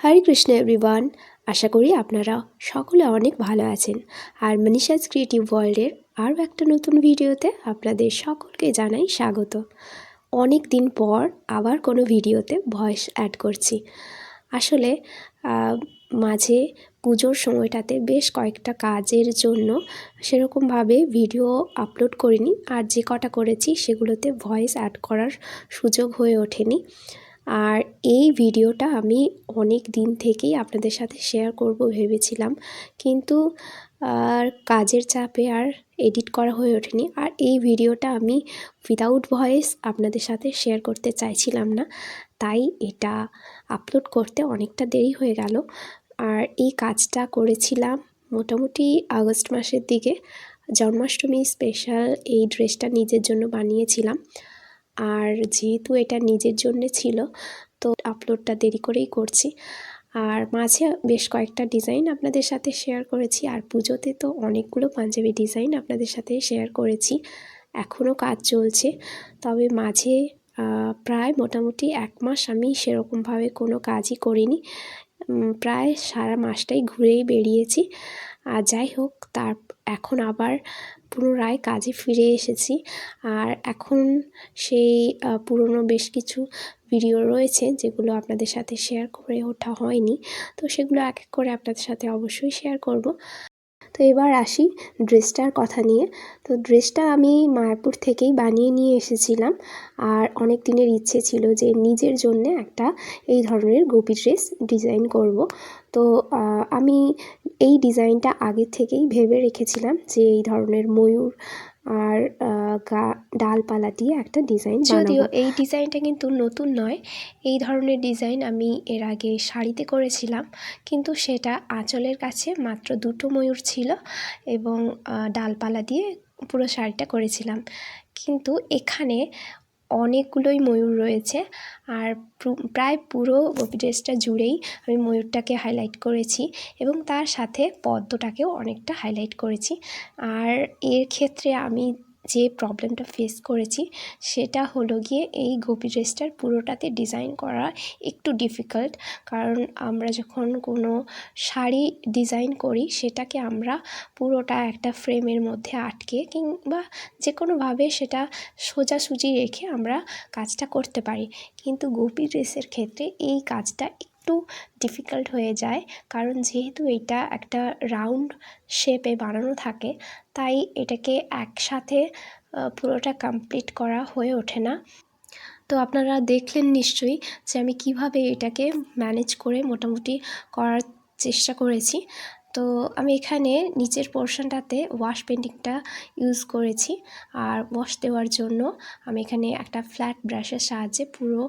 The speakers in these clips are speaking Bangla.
হরে কৃষ্ণ এভরিওয়ান, আশা করি আপনারা সকলে অনেক ভালো আছেন। আর মনীষাজ ক্রিয়েটিভ ওয়ার্ল্ডের আরও একটা নতুন ভিডিওতে আপনাদের সকলকে জানাই স্বাগত। অনেক দিন পর আবার কোনো ভিডিওতে ভয়েস অ্যাড করছি। আসলে মাঝে পুজোর সময়টাতে বেশ কয়েকটা কাজের জন্য সেরকমভাবে ভিডিও আপলোড করিনি। আর যে কটা করেছি সেগুলোতে ভয়েস অ্যাড করার সুযোগ হয়ে ওঠেনি। আর এই ভিডিওটা আমি অনেক দিন থেকেই আপনাদের সাথে শেয়ার করব ভেবেছিলাম। কিন্তু, আর কাজের চাপে আর এডিট করা হয়ে ওঠেনি। আর এই ভিডিওটা আমি উইদাউট ভয়েস আপনাদের সাথে শেয়ার করতে চাইছিলাম না। তাই এটা আপলোড করতে অনেকটা দেরি হয়ে গেল। আর এই কাজটা করেছিলাম মোটামুটি আগস্ট মাসের দিকে। জন্মাষ্টমী স্পেশাল এই ড্রেসটা নিজের জন্য বানিয়েছিলাম। আর যেহেতু এটা নিজের জন্যে ছিল, তো আপলোডটা দেরি করেই করছি। আর মাঝে বেশ কয়েকটা ডিজাইন আপনাদের সাথে শেয়ার করেছি, আর পুজোতে তো অনেকগুলো পাঞ্জাবি ডিজাইন আপনাদের সাথে শেয়ার করেছি। এখনও কাজ চলছে, তবে মাঝে প্রায় মোটামুটি এক মাস আমি সেরকমভাবে কোনো কাজই করিনি। প্রায় সারা মাসটাই ঘুরেই বেরিয়েছি আর যাই হোক, তার এখন আবার পুনরায় কাজে ফিরে এসেছি। আর এখন সেই পুরনো বেশ কিছু ভিডিও রয়েছে যেগুলো আপনাদের সাথে শেয়ার করে ওঠা হয়নি। তো সেগুলো এক এক করে আপনাদের সাথে অবশ্যই শেয়ার করব। তো এবার আসি ড্রেসটার কথা নিয়ে। তো ড্রেসটা আমি মায়াপুর থেকেই বানিয়ে নিয়ে এসেছিলাম। আর অনেক দিনের ইচ্ছে ছিল যে নিজের জন্য একটা এই ধরনের গোপি ড্রেস ডিজাইন করব। তো আমি এই ডিজাইনটা আগে থেকেই ভেবে রেখেছিলাম যে এই ধরনের ময়ূর আর গা, ডালপালা দিয়ে একটা ডিজাইন যদিও এই ডিজাইনটা কিন্তু নতুন নয়। এই ধরনের ডিজাইন আমি এর আগে শাড়িতে করেছিলাম, কিন্তু সেটা আঁচলের কাছে মাত্র দুটো ময়ূর ছিল এবং ডালপালা দিয়ে পুরো শাড়িটা করেছিলাম। কিন্তু এখানে অনেকগুলোই ময়ূর রয়েছে। আর প্রায় পুরো ড্রেসটা জুড়েই আমি ময়ূরটাকে হাইলাইট করেছি এবং তার সাথে পদ্মটাকেও অনেকটা হাইলাইট করেছি। আর এর ক্ষেত্রে আমি যে প্রবলেমটা ফেস করেছি, সেটা হলো গিয়ে এই গোপী ড্রেসটার পুরোটাতে ডিজাইন করা একটু ডিফিকাল্ট কারণ আমরা যখন কোনো শাড়ি ডিজাইন করি, সেটাকে আমরা পুরোটা একটা ফ্রেমের মধ্যে আটকে কিংবা যে কোনোভাবে সেটা সোজাসুজি রেখে আমরা কাজটা করতে পারি। কিন্তু গোপী ড্রেসের ক্ষেত্রে এই কাজটা একটু ডিফিকাল্ট হয়ে যায়। কারণ যেহেতু এটা একটা রাউন্ড শেপে বানানো থাকে, তাই এটাকে একসাথে পুরোটা কমপ্লিট করা হয়ে ওঠে না। তো আপনারা দেখলেন নিশ্চয়ই যে আমি কীভাবে এটাকে ম্যানেজ করে মোটামুটি করার চেষ্টা করেছি। তো আমি এখানে নিচের পোর্শনটাতে ওয়াশ পেন্টিংটা ইউজ করেছি। আর ওয়াশ দেওয়ার জন্য আমি এখানে একটা ফ্ল্যাট ব্রাশের সাহায্যে পুরো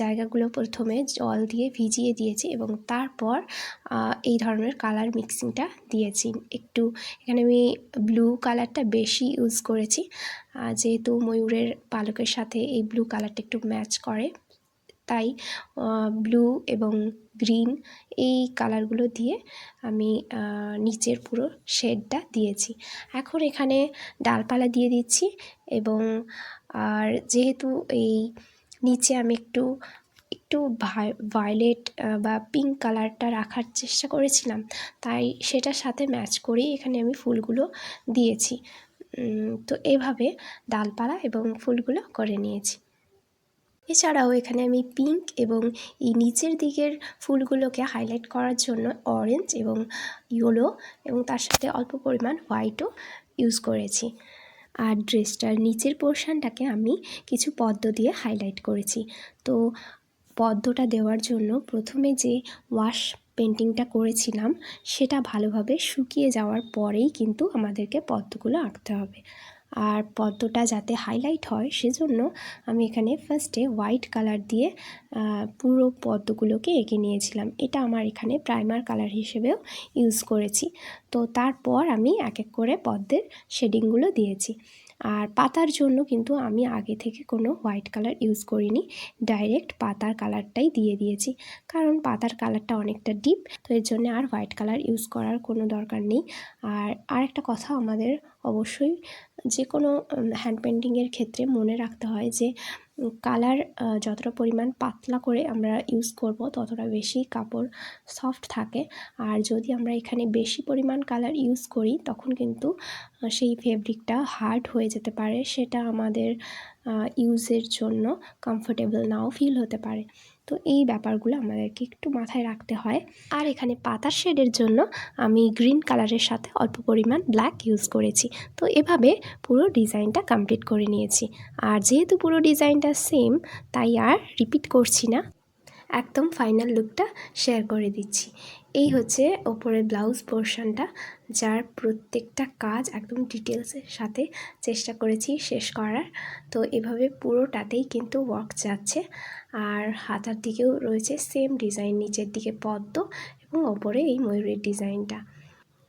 জায়গাগুলো প্রথমে জল দিয়ে ভিজিয়ে দিয়েছি এবং তারপর এই ধরনের কালার মিক্সিংটা দিয়েছি। একটু, এখানে আমি ব্লু কালারটা বেশি ইউজ করেছি। যেহেতু ময়ূরের পালকের সাথে এই ব্লু কালারটা একটু ম্যাচ করে, তাই ব্লু এবং গ্রিন এই কালারগুলো দিয়ে আমি নিচের পুরো শেডটা দিয়েছি। এখন এখানে ডালপালা দিয়ে দিচ্ছি এবং, আর যেহেতু এই নিচে আমি একটু একটু ভায়োলেট বা পিঙ্ক কালারটা রাখার চেষ্টা করেছিলাম, তাই সেটার সাথে ম্যাচ করেই এখানে আমি ফুলগুলো দিয়েছি। তো এভাবে ডালপালা এবং ফুলগুলো করে নিয়েছি। এছাড়াও এখানে আমি পিঙ্ক এবং এই নিচের দিকের ফুলগুলোকে হাইলাইট করার জন্য অরেঞ্জ এবং ইয়েলো এবং তার সাথে অল্প পরিমাণ হোয়াইটও ইউজ করেছি। আর ড্রেসটার নিচের পোর্শনটাকে আমি কিছু পদ্ম দিয়ে হাইলাইট করেছি। তো পদ্মটা দেওয়ার জন্য প্রথমে যে ওয়াশ পেন্টিংটা করেছিলাম, সেটা ভালোভাবে শুকিয়ে যাওয়ার পরেই কিন্তু আমাদেরকে পদ্মগুলো আঁকতে হবে। আর পদ্মটা যাতে হাইলাইট হয় সেজন্য আমি এখানে ফার্স্টে হোয়াইট কালার দিয়ে পুরো পদ্মগুলোকে এঁকে নিয়েছিলাম। এটা আমার এখানে প্রাইমার কালার হিসেবেও ইউজ করেছি। তো তারপর আমি এক এক করে পদ্মের শেডিংগুলো দিয়েছি। আর পাতার জন্য কিন্তু আমি আগে থেকে কোনো হোয়াইট কালার ইউজ করিনি। ডাইরেক্ট পাতার কালারটাই দিয়ে দিয়েছি। কারণ পাতার কালারটা অনেকটা ডিপ তো এর জন্য আর হোয়াইট কালার ইউজ করার কোনো দরকার নেই। আর আরেকটা কথা আমাদের অবশ্যই যে কোনো হ্যান্ড পেন্টিংয়ের ক্ষেত্রে মনে রাখতে হয় যে কালার যতটা পরিমাণ পাতলা করে আমরা ইউজ করব, ততটা বেশি কাপড় সফট থাকে। আর যদি আমরা এখানে বেশি পরিমাণ কালার ইউজ করি, তখন কিন্তু সেই ফেব্রিকটা হার্ড হয়ে যেতে পারে। সেটা আমাদের ইউজের জন্য কমফোর্টেবল নাও ফিল হতে পারে। তো এই ব্যাপারগুলো আমাদেরকে একটু মাথায় রাখতে হয়। আর এখানে পাতার শেডের জন্য আমি গ্রিন কালারের সাথে অল্প পরিমাণ ব্ল্যাক ইউজ করেছি। তো এভাবে পুরো ডিজাইনটা কমপ্লিট করে নিয়েছি। আর যেহেতু পুরো ডিজাইনটা সেম, তাই আর রিপিট করছি না। একদম ফাইনাল লুকটা শেয়ার করে দিচ্ছি। এই হচ্ছে ওপরের ব্লাউজ পোর্শনটা, যার প্রত্যেকটা কাজ একদম ডিটেলসের সাথে চেষ্টা করেছি শেষ করার। তো এভাবে পুরোটাতেই কিন্তু ওয়ার্ক যাচ্ছে। আর হাতার দিকেও রয়েছে সেম ডিজাইন নিচের দিকে পদ্ম এবং ওপরে এই ময়ূরের ডিজাইনটা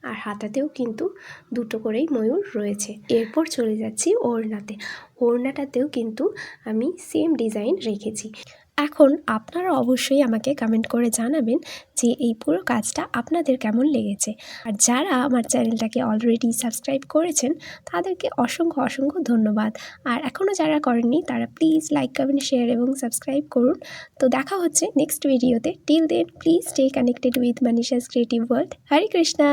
আর হাতাতেও কিন্তু দুটো করেই ময়ূর রয়েছে। এরপর চলে যাচ্ছি ওড়নাতে। ওড়নাটাতেও কিন্তু আমি সেম ডিজাইন রেখেছি। এখন আপনারা অবশ্যই আমাকে কমেন্ট করে জানাবেন যে এই পুরো কাজটা আপনাদের কেমন লেগেছে। আর যারা আমার চ্যানেলটাকে অলরেডি সাবস্ক্রাইব করেছেন, তাদেরকে অসংখ্য অসংখ্য ধন্যবাদ। আর এখনও যারা করেননি, তারা প্লিজ লাইক কমেন্ট শেয়ার এবং সাবস্ক্রাইব করুন। তো দেখা হচ্ছে নেক্সট ভিডিওতে till then please stay connected with Manisha's creative world Hare Krishna!